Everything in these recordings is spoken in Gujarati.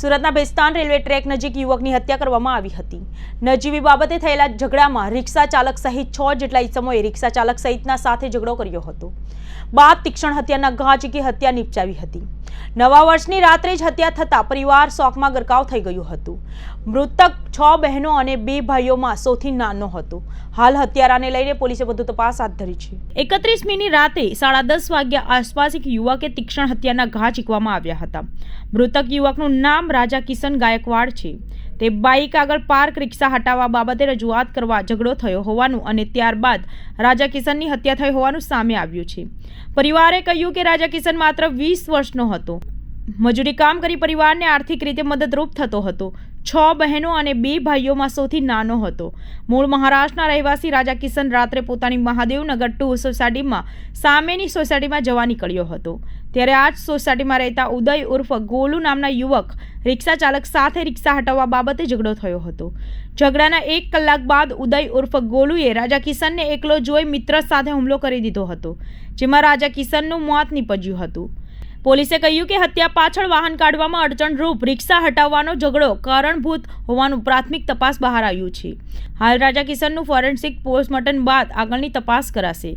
સુરતના બેસ્તાન રેલવે ટ્રેક નજીક યુવકની હત્યા કરવામાં આવી હતી. નજીવી બાબતે થયેલા ઝઘડામાં રિક્ષા ચાલક સહિત છ જેટલા ઇસમોએ રિક્ષા ચાલક સહિતના સાથે ઝઘડો કર્યો હતો. બાદ તીક્ષણ હત્યાના ઘા ઝીકી હત્યા નિપજાવી હતી. નવા વર્ષની રાત્રે જ હત્યા થતાં પરિવાર શોકમાં ગરકાવ થઈ ગયું હતું. મૃતક છ બહેનો અને બે ભાઈઓમાં સૌથી નાનો હતો. હાલ હત્યારાને લઈને પોલીસે વધુ તપાસ હાથ ધરી છે. એકત્રીસમીની રાતે સાડા દસ વાગ્યા આસપાસ એક યુવકે તીક્ષણ હત્યાના ઘા ચીકવામાં આવ્યા હતા. મૃતક યુવકનું નામ રાજા કિશન ગાયકવાડ છે. તે બાઇક આગળ પાર્ક રિક્ષા હટાવવા બાબતે રજૂઆત કરવા ઝઘડો થયો હોવાનું અને ત્યારબાદ રાજા કિશનની હત્યા થઈ હોવાનું સામે આવ્યું છે. પરિવારે કહ્યું કે રાજા કિશન માત્ર વીસ વર્ષનો હતો. મજૂરી કામ કરી પરિવારને આર્થિક રીતે મદદરૂપ થતો હતો. છ બહેનો અને બે ભાઈઓમાં સૌથી નાનો હતો. મૂળ મહારાષ્ટ્રના રહેવાસી રાજા કિશન રાત્રે પોતાની મહાદેવનગર ટુ સોસાયટીમાં સામેની સોસાયટીમાં જવા નીકળ્યો હતો. ત્યારે આ જ સોસાયટીમાં રહેતા ઉદય ઉર્ફ ગોલુ નામના યુવક રિક્ષા ચાલક સાથે રિક્ષા હટાવવા બાબતે ઝઘડો થયો હતો. ઝઘડાના એક કલાક બાદ ઉદય ઉર્ફ ગોલુએ રાજા કિશનને એકલો જોઈ મિત્ર સાથે હુમલો કરી દીધો હતો, જેમાં રાજા કિશનનું મોત નીપજ્યું હતું. પોલીસે કહ્યું કે હત્યા પાછળ વાહન કાઢવામાં અડચણરૂપ રિક્ષા હટાવવાનો ઝઘડો કારણભૂત હોવાનું પ્રાથમિક તપાસ બહાર આવ્યું છે. હાલ રાજા કિશનનું ફોરેન્સિક પોસ્ટમોર્ટમ બાદ આગળની તપાસ કરાશે.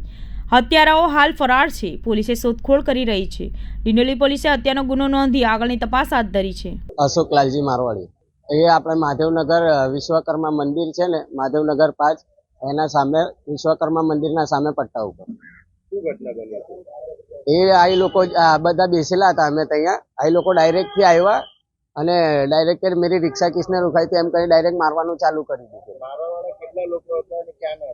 હત્યારાઓ હાલ ફરાર છે. પોલીસે શોધખોળ કરી રહી છે. ડિંડોલી પોલીસે હત્યાનો ગુનો નોંધી આગળની તપાસ હાથ ધરી છે. અશોક લાલજી મારવાડી. એ આપણે માધવનગર વિશ્વકર્મા મંદિર છે ને, માધવનગર પાંચ, એના સામે વિશ્વકર્મા મંદિરના સામે પટ્ટા ઉપર. એ આ લોકો આ બધા બેસેલા હતા અમે ત્યાં આ લોકો ડાયરેક્ટથી આવ્યા અને ડાયરેક્ટ મેરી રિક્ષા કિસને રોકાઈ તો એમ કરી ડાયરેક્ટ મારવાનું ચાલુ કરી દીધું.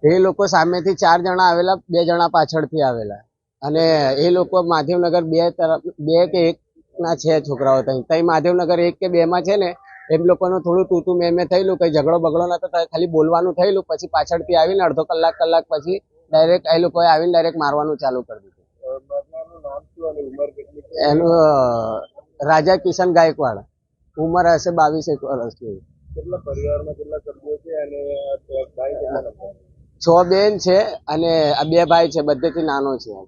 એ લોકો સામેથી ચાર જણા આવેલા બે જણા પાછળથી આવેલા. અને એ લોકો માધવનગર બે તરફ બે કે એક ના છે છોકરાઓ ત્યાં ત્યાં માધવનગર એક કે બે માં છે ને એમ લોકોનું થોડું તું તું મેં મેં થયેલું કઈ ઝઘડો બગડો નતો થયો ખાલી બોલવાનું થયેલું પછી પાછળથી આવીને અડધો કલાક કલાક પછી ડાયરેક્ટ એ લોકોએ આવીને ડાયરેક્ટ મારવાનું ચાલુ કરી દીધું. એનું રાજા કિશન ગાયકવાડ. ઉંમર હશે બાવીસ એક વર્ષ છ બેન છે અને આ બે ભાઈ છે બધેથી નાનો છે.